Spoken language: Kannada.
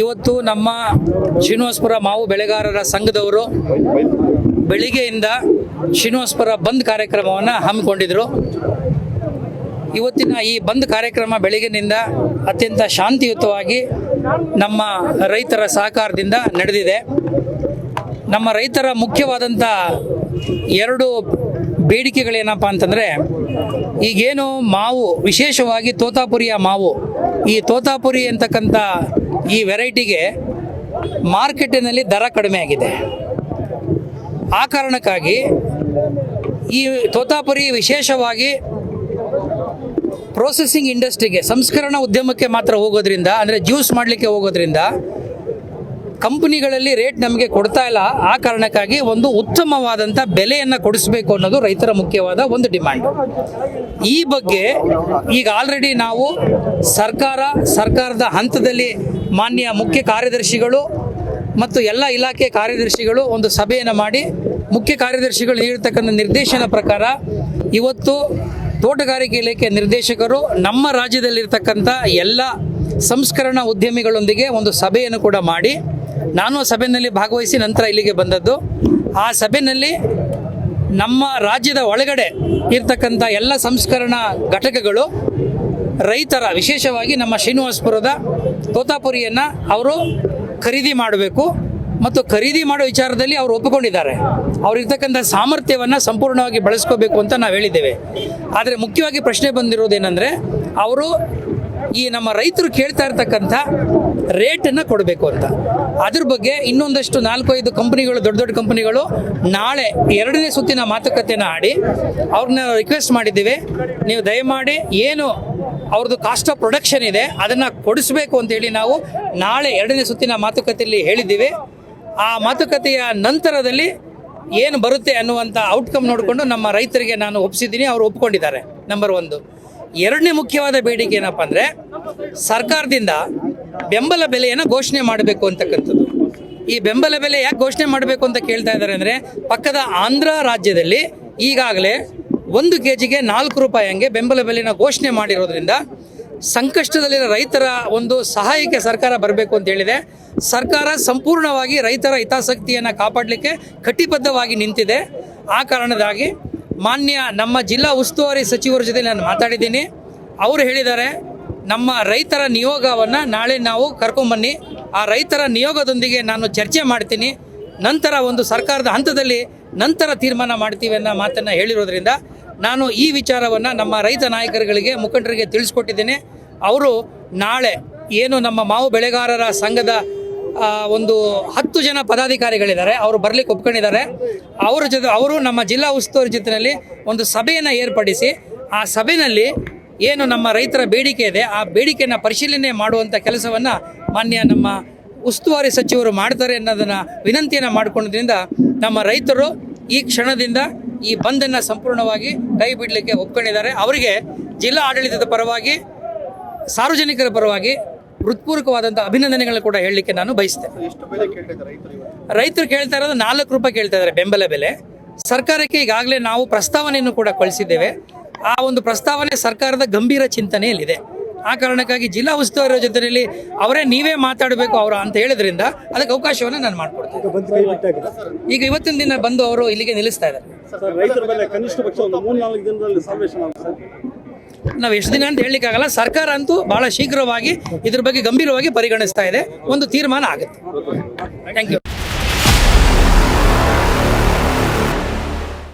ಇವತ್ತು ನಮ್ಮ ಶ್ರೀನಿವಾಸಪುರ ಮಾವು ಬೆಳೆಗಾರರ ಸಂಘದವರು ಬೆಳಿಗ್ಗೆಯಿಂದ ಶ್ರೀನಿವಾಸ್ಪುರ ಬಂದ್ ಕಾರ್ಯಕ್ರಮವನ್ನು ಹಮ್ಮಿಕೊಂಡಿದ್ರು. ಇವತ್ತಿನ ಈ ಬಂದ್ ಕಾರ್ಯಕ್ರಮ ಬೆಳಗಿನಿಂದ ಅತ್ಯಂತ ಶಾಂತಿಯುತವಾಗಿ ನಮ್ಮ ರೈತರ ಸಹಕಾರದಿಂದ ನಡೆದಿದೆ. ನಮ್ಮ ರೈತರ ಮುಖ್ಯವಾದಂಥ ಎರಡು ಬೇಡಿಕೆಗಳೇನಪ್ಪ ಅಂತಂದರೆ, ಈಗೇನು ಮಾವು ವಿಶೇಷವಾಗಿ ತೋತಾಪುರಿಯ ಮಾವು ಈ ತೋತಾಪುರಿ ಅಂತಕ್ಕಂಥ ಈ ವೆರೈಟಿಗೆ ಮಾರ್ಕೆಟಿನಲ್ಲಿ ದರ ಕಡಿಮೆ ಆಗಿದೆ. ಆ ಕಾರಣಕ್ಕಾಗಿ ಈ ತೋತಾಪುರಿ ವಿಶೇಷವಾಗಿ ಪ್ರೊಸೆಸಿಂಗ್ ಇಂಡಸ್ಟ್ರಿಗೆ ಸಂಸ್ಕರಣಾ ಉದ್ಯಮಕ್ಕೆ ಮಾತ್ರ ಹೋಗೋದ್ರಿಂದ, ಅಂದರೆ ಜ್ಯೂಸ್ ಮಾಡಲಿಕ್ಕೆ ಹೋಗೋದ್ರಿಂದ ಕಂಪನಿಗಳಲ್ಲಿ ರೇಟ್ ನಮಗೆ ಕೊಡ್ತಾ ಇಲ್ಲ. ಆ ಕಾರಣಕ್ಕಾಗಿ ಒಂದು ಉತ್ತಮವಾದಂಥ ಬೆಲೆಯನ್ನು ಕೊಡಿಸಬೇಕು ಅನ್ನೋದು ರೈತರ ಮುಖ್ಯವಾದ ಒಂದು ಡಿಮ್ಯಾಂಡ್. ಈ ಬಗ್ಗೆ ಈಗ ಆಲ್ರೆಡಿ ನಾವು ಸರ್ಕಾರ, ಸರ್ಕಾರದ ಹಂತದಲ್ಲಿ ಮಾನ್ಯ ಮುಖ್ಯ ಕಾರ್ಯದರ್ಶಿಗಳು ಮತ್ತು ಎಲ್ಲ ಇಲಾಖೆ ಕಾರ್ಯದರ್ಶಿಗಳು ಒಂದು ಸಭೆಯನ್ನು ಮಾಡಿ ಮುಖ್ಯ ಕಾರ್ಯದರ್ಶಿಗಳು ನೀಡಿರ್ತಕ್ಕಂಥ ನಿರ್ದೇಶನ ಪ್ರಕಾರ ಇವತ್ತು ತೋಟಗಾರಿಕೆ ಇಲಾಖೆ ನಿರ್ದೇಶಕರು ನಮ್ಮ ರಾಜ್ಯದಲ್ಲಿರ್ತಕ್ಕಂಥ ಎಲ್ಲ ಸಂಸ್ಕರಣಾ ಉದ್ಯಮಿಗಳೊಂದಿಗೆ ಒಂದು ಸಭೆಯನ್ನು ಕೂಡ ಮಾಡಿ ನಾನು ಸಭೆಯಲ್ಲಿ ಭಾಗವಹಿಸಿ ನಂತರ ಇಲ್ಲಿಗೆ ಬಂದದ್ದು. ಆ ಸಭೆಯಲ್ಲಿ ನಮ್ಮ ರಾಜ್ಯದ ಒಳಗಡೆ ಇರ್ತಕ್ಕಂಥ ಎಲ್ಲ ಸಂಸ್ಕರಣಾ ಘಟಕಗಳು, ರೈತರ, ವಿಶೇಷವಾಗಿ ನಮ್ಮ ಶ್ರೀನಿವಾಸಪುರದ ತೋತಾಪುರಿಯನ್ನು ಅವರು ಖರೀದಿ ಮಾಡಬೇಕು ಮತ್ತು ಖರೀದಿ ಮಾಡೋ ವಿಚಾರದಲ್ಲಿ ಅವರು ಒಪ್ಪಿಕೊಂಡಿದ್ದಾರೆ. ಅವರಿರ್ತಕ್ಕಂಥ ಸಾಮರ್ಥ್ಯವನ್ನು ಸಂಪೂರ್ಣವಾಗಿ ಬಳಸ್ಕೋಬೇಕು ಅಂತ ನಾವು ಹೇಳಿದ್ದೇವೆ. ಆದರೆ ಮುಖ್ಯವಾಗಿ ಪ್ರಶ್ನೆ ಬಂದಿರೋದೇನೆಂದರೆ, ಅವರು ಈ ನಮ್ಮ ರೈತರು ಕೇಳ್ತಾ ಇರ್ತಕ್ಕಂಥ ರೇಟನ್ನು ಕೊಡಬೇಕು ಅಂತ. ಅದ್ರ ಬಗ್ಗೆ ಇನ್ನೊಂದಷ್ಟು ನಾಲ್ಕೈದು ಕಂಪನಿಗಳು, ದೊಡ್ಡ ದೊಡ್ಡ ಕಂಪನಿಗಳು ನಾಳೆ ಎರಡನೇ ಸುತ್ತಿನ ಮಾತುಕತೆಯನ್ನು ಆಡಿ ಅವ್ರನ್ನ ರಿಕ್ವೆಸ್ಟ್ ಮಾಡಿದ್ದೀವಿ. ನೀವು ದಯಮಾಡಿ ಏನು ಅವ್ರದ್ದು ಕಾಸ್ಟ್ ಆಫ್ ಪ್ರೊಡಕ್ಷನ್ ಇದೆ, ಅದನ್ನು ಕೊಡಿಸ್ಬೇಕು ಅಂತೇಳಿ ನಾವು ನಾಳೆ ಎರಡನೇ ಸುತ್ತಿನ ಮಾತುಕತೆಯಲ್ಲಿ ಹೇಳಿದ್ದೀವಿ. ಆ ಮಾತುಕತೆಯ ನಂತರದಲ್ಲಿ ಏನು ಬರುತ್ತೆ ಅನ್ನುವಂಥ ಔಟ್ಕಮ್ ನೋಡಿಕೊಂಡು ನಮ್ಮ ರೈತರಿಗೆ ನಾನು ಒಪ್ಪಿಸಿದ್ದೀನಿ ಅವರು ಒಪ್ಕೊಂಡಿದ್ದಾರೆ. ನಂಬರ್ ಒಂದು. ಎರಡನೇ ಮುಖ್ಯವಾದ ಬೇಡಿಕೆ ಏನಪ್ಪ ಅಂದರೆ ಸರ್ಕಾರದಿಂದ ಬೆಂಬಲ ಬೆಲೆಯನ್ನು ಘೋಷಣೆ ಮಾಡಬೇಕು ಅಂತಕ್ಕಂಥದ್ದು. ಈ ಬೆಂಬಲ ಬೆಲೆ ಯಾಕೆ ಘೋಷಣೆ ಮಾಡಬೇಕು ಅಂತ ಕೇಳ್ತಾ ಇದ್ದಾರೆ ಅಂದರೆ, ಪಕ್ಕದ ಆಂಧ್ರ ರಾಜ್ಯದಲ್ಲಿ ಈಗಾಗಲೇ ಒಂದು ಕೆ ಜಿಗೆ ನಾಲ್ಕು ರೂಪಾಯಿ ಹಂಗೆ ಬೆಂಬಲ ಬೆಲೆನ ಘೋಷಣೆ ಮಾಡಿರೋದ್ರಿಂದ ಸಂಕಷ್ಟದಲ್ಲಿನ ರೈತರ ಒಂದು ಸಹಾಯಕ್ಕೆ ಸರ್ಕಾರ ಬರಬೇಕು ಅಂತ ಹೇಳಿದೆ. ಸರ್ಕಾರ ಸಂಪೂರ್ಣವಾಗಿ ರೈತರ ಹಿತಾಸಕ್ತಿಯನ್ನು ಕಾಪಾಡಲಿಕ್ಕೆ ಕಟಿಬದ್ಧವಾಗಿ ನಿಂತಿದೆ. ಆ ಕಾರಣದಾಗಿ ಮಾನ್ಯ ನಮ್ಮ ಜಿಲ್ಲಾ ಉಸ್ತುವಾರಿ ಸಚಿವರ ಜೊತೆ ನಾನು ಮಾತಾಡಿದ್ದೀನಿ. ಅವರು ಹೇಳಿದ್ದಾರೆ ನಮ್ಮ ರೈತರ ನಿಯೋಗವನ್ನು ನಾಳೆ ನಾವು ಕರ್ಕೊಂಬನ್ನಿ. ಆ ರೈತರ ನಿಯೋಗದೊಂದಿಗೆ ನಾನು ಚರ್ಚೆ ಮಾಡ್ತೀನಿ. ನಂತರ ಒಂದು ಸರ್ಕಾರದ ಹಂತದಲ್ಲಿ ನಂತರ ತೀರ್ಮಾನ ಮಾಡ್ತೀವಿ ಅನ್ನೋ ಮಾತನ್ನು ಹೇಳಿರೋದ್ರಿಂದ ನಾನು ಈ ವಿಚಾರವನ್ನು ನಮ್ಮ ರೈತ ನಾಯಕರುಗಳಿಗೆ, ಮುಖಂಡರಿಗೆ ತಿಳಿಸ್ಕೊಟ್ಟಿದ್ದೇನೆ. ಅವರು ನಾಳೆ ಏನು ನಮ್ಮ ಮಾವು ಬೆಳೆಗಾರರ ಸಂಘದ ಒಂದು ಹತ್ತು ಜನ ಪದಾಧಿಕಾರಿಗಳಿದ್ದಾರೆ. ಅವರು ಬರಲಿಕ್ಕೆ ಒಪ್ಕೊಂಡಿದ್ದಾರೆ. ಅವರ ಜೊತೆ ಅವರು ನಮ್ಮ ಜಿಲ್ಲಾ ಉಸ್ತುವಾರಿ ಜೊತೆಯಲ್ಲಿ ಒಂದು ಸಭೆಯನ್ನು ಏರ್ಪಡಿಸಿ, ಆ ಸಭೆಯಲ್ಲಿ ಏನು ನಮ್ಮ ರೈತರ ಬೇಡಿಕೆ ಇದೆ ಆ ಬೇಡಿಕೆಯನ್ನು ಪರಿಶೀಲನೆ ಮಾಡುವಂಥ ಕೆಲಸವನ್ನು ಮಾನ್ಯ ನಮ್ಮ ಉಸ್ತುವಾರಿ ಸಚಿವರು ಮಾಡ್ತಾರೆ ಅನ್ನೋದನ್ನು ವಿನಂತಿಯನ್ನು ಮಾಡಿಕೊಂಡ್ರಿಂದ ನಮ್ಮ ರೈತರು ಈ ಕ್ಷಣದಿಂದ ಈ ಬಂದನ್ನು ಸಂಪೂರ್ಣವಾಗಿ ಕೈ ಬಿಡಲಿಕ್ಕೆ ಒಪ್ಕೊಂಡಿದ್ದಾರೆ. ಅವರಿಗೆ ಜಿಲ್ಲಾ ಆಡಳಿತದ ಪರವಾಗಿ ಸಾರ್ವಜನಿಕರ ಪರವಾಗಿ ಹೃತ್ಪೂರ್ವಕವಾದಂಥ ಅಭಿನಂದನೆಗಳನ್ನು ಕೂಡ ಹೇಳಲಿಕ್ಕೆ ನಾನು ಬಯಸ್ತೇನೆ. ರೈತರು ಕೇಳ್ತಾ ಇರೋದು ನಾಲ್ಕು ರೂಪಾಯಿ ಕೇಳ್ತಾ ಇದ್ದಾರೆ ಬೆಂಬಲ ಬೆಲೆ. ಸರ್ಕಾರಕ್ಕೆ ಈಗಾಗಲೇ ನಾವು ಪ್ರಸ್ತಾವನೆಯನ್ನು ಕೂಡ ಕಳಿಸಿದ್ದೇವೆ. ಆ ಒಂದು ಪ್ರಸ್ತಾವನೆ ಸರ್ಕಾರದ ಗಂಭೀರ ಚಿಂತನೆಯಲ್ಲಿದೆ. ಆ ಕಾರಣಕ್ಕಾಗಿ ಜಿಲ್ಲಾ ಉಸ್ತುವಾರಿ ಜೊತೆಯಲ್ಲಿ ಅವರೇ ನೀವೇ ಮಾತಾಡಬೇಕು ಅವರು ಅಂತ ಹೇಳಿದ್ರಿಂದ ಅದಕ್ಕೆ ಅವಕಾಶವನ್ನು ನಾನು ಮಾಡಿಕೊಡ್ತೇನೆ. ಈಗ ಇವತ್ತಿನ ದಿನ ಬಂದು ಅವರು ಇಲ್ಲಿಗೆ ನಿಲ್ಲಿಸ್ತಾ ಇದ್ದಾರೆ. ನಾವು ಎಷ್ಟು ದಿನ ಅಂತ ಹೇಳಲಿಕ್ಕಾಗಲ್ಲ ಸರ್ಕಾರ ಅಂತೂ ಬಹಳ ಶೀಘ್ರವಾಗಿ ಇದ್ರ ಬಗ್ಗೆ ಗಂಭೀರವಾಗಿ ಪರಿಗಣಿಸ್ತಾ ಇದೆ. ಒಂದು ತೀರ್ಮಾನ ಆಗುತ್ತೆ. Thank you